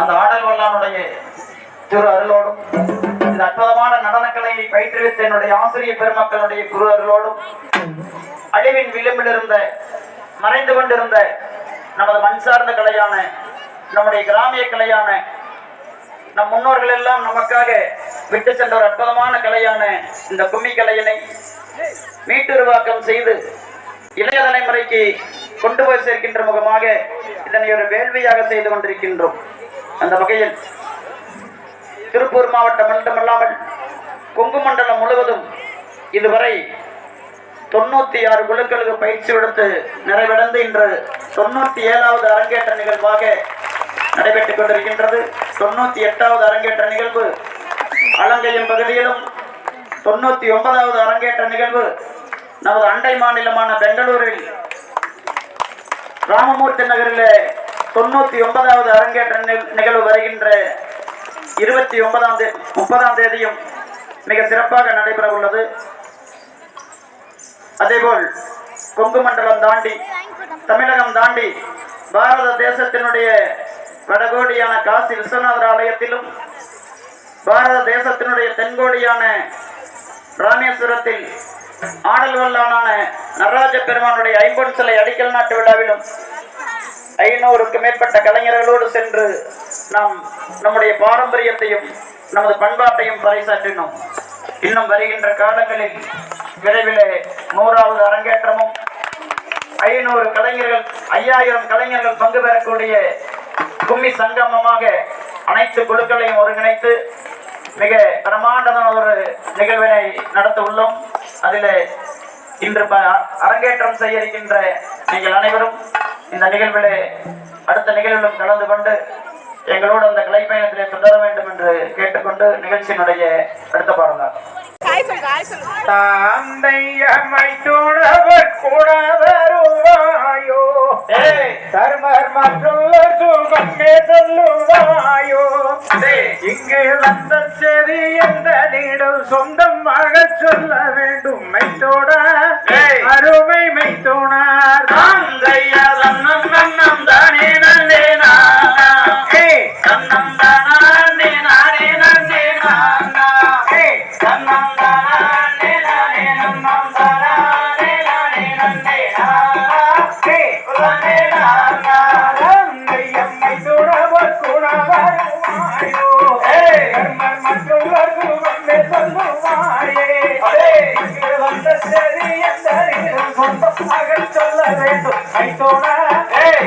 அந்த ஆடல் வல்லானுடைய திரு அருளோடும் இந்த அற்புதமான நடனக்கலையை பயிற்றுவித்த என்னுடைய ஆசிரியர் பெருமக்களுடைய குரு அருளோடும் அழிவின் விளிம்பில் இருந்த மறைந்து கொண்டிருந்த நமது மண் சார்ந்த கலையான நம்முடைய கிராமிய கலையான நம் முன்னோர்கள் எல்லாம் நமக்காக விட்டு சென்ற ஒரு அற்புதமான கலையான இந்த கும்மி கலையினை மீட்டுருவாக்கம் செய்து இளைய தலைமுறைக்கு கொண்டு போய் சேர்க்கின்ற முகமாக இதனை ஒரு வேள்வியாக செய்து கொண்டிருக்கின்றோம். அந்த வகையில் திருப்பூர் மாவட்டம் மட்டுமல்லாமல் கொங்கு மண்டலம் முழுவதும் இதுவரை தொண்ணூத்தி ஆறு குழுக்களுக்கு பயிற்சி கொடுத்து நிறைவடைந்து இன்று தொண்ணூத்தி ஏழாவது அரங்கேற்ற நிகழ்வாக நடைபெற்றுக் கொண்டிருக்கின்றது. தொண்ணூத்தி எட்டாவது அரங்கேற்ற நிகழ்வு அலங்கையம் பகுதியிலும் தொண்ணூத்தி ஒன்பதாவது அரங்கேற்ற நிகழ்வு நமது அண்டை மாநிலமான பெங்களூரில் ராமமூர்த்தி நகரில் தொண்ணூத்தி ஒன்பதாவது அரங்கேற்ற நிகழ்வு வருகின்ற இருபத்தி ஒன்பதாம் தேதி முப்பதாம் தேதியும் மிக சிறப்பாக நடைபெற உள்ளது. அதேபோல் கொங்கு மண்டலம் தாண்டி தமிழகம் தாண்டி பாரத தேசத்தினுடைய வடகோடியான காசி விஸ்வநாதர் ஆலயத்திலும் பாரத தேசத்தினுடைய தென்கோடியான ராமேஸ்வரத்தில் ஆடல் வல்லானான நடராஜ பெருமானுடைய ஐம்பொன் சிலை அடிக்கல் நாட்டு விழாவிலும் ஐநூறுக்கு மேற்பட்ட கலைஞர்களோடு சென்று நாம் நம்முடைய பாரம்பரியத்தையும் நமது பண்பாட்டையும் பறைசாற்றினோம். இன்னும் வருகின்ற காலங்களில் விரைவில் நூறாவது அரங்கேற்றமும் ஐநூறு கலைஞர்கள் ஐயாயிரம் கலைஞர்கள் பங்கு பெறக்கூடிய கும்மி சங்கமமாக அனைத்து குழுக்களையும் ஒருங்கிணைத்து மிக பிரமாண்டமான ஒரு நிகழ்வினை நடத்த உள்ளோம். அதில் இன்று ப- அரங்கேற்றம் செய்ய இருக்கின்ற நீங்கள் அனைவரும் இந்த நிகழ்விலே அடுத்த நிகழ்விலும் கலந்து கொண்டு எங்களோடு அந்த கலைப்பயணத்திலே தொடர வேண்டும் என்று கேட்டுக்கொண்டு நிகழ்ச்சியினுடைய அடுத்த காய் சொல்லு தாந்தையமை துணவர் கூட வருவாயோ? தர்மர் மற்றுள்ள சுகமே சொல்லுவாயோ? இங்கு வந்த செடி எந்த நீடும் சொந்தமாக சொல்ல வேண்டும் மைத்தோட ஏய். அருமை மைத்தோனார் சொல்ல வேண்டும் மைத்தோனா ஏய்.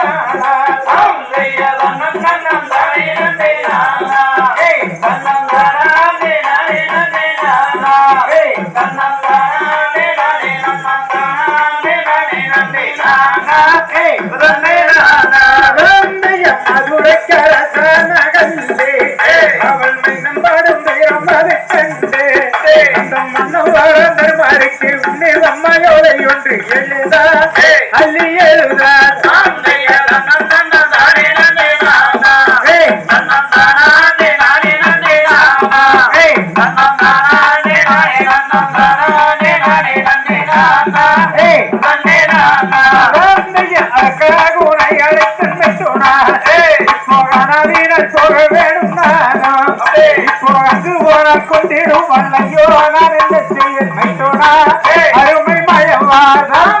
இப்போ அங்கு போன கொண்டிடும் வல்லையோ நான் என்ன செய்ய அருமை மயவாதம்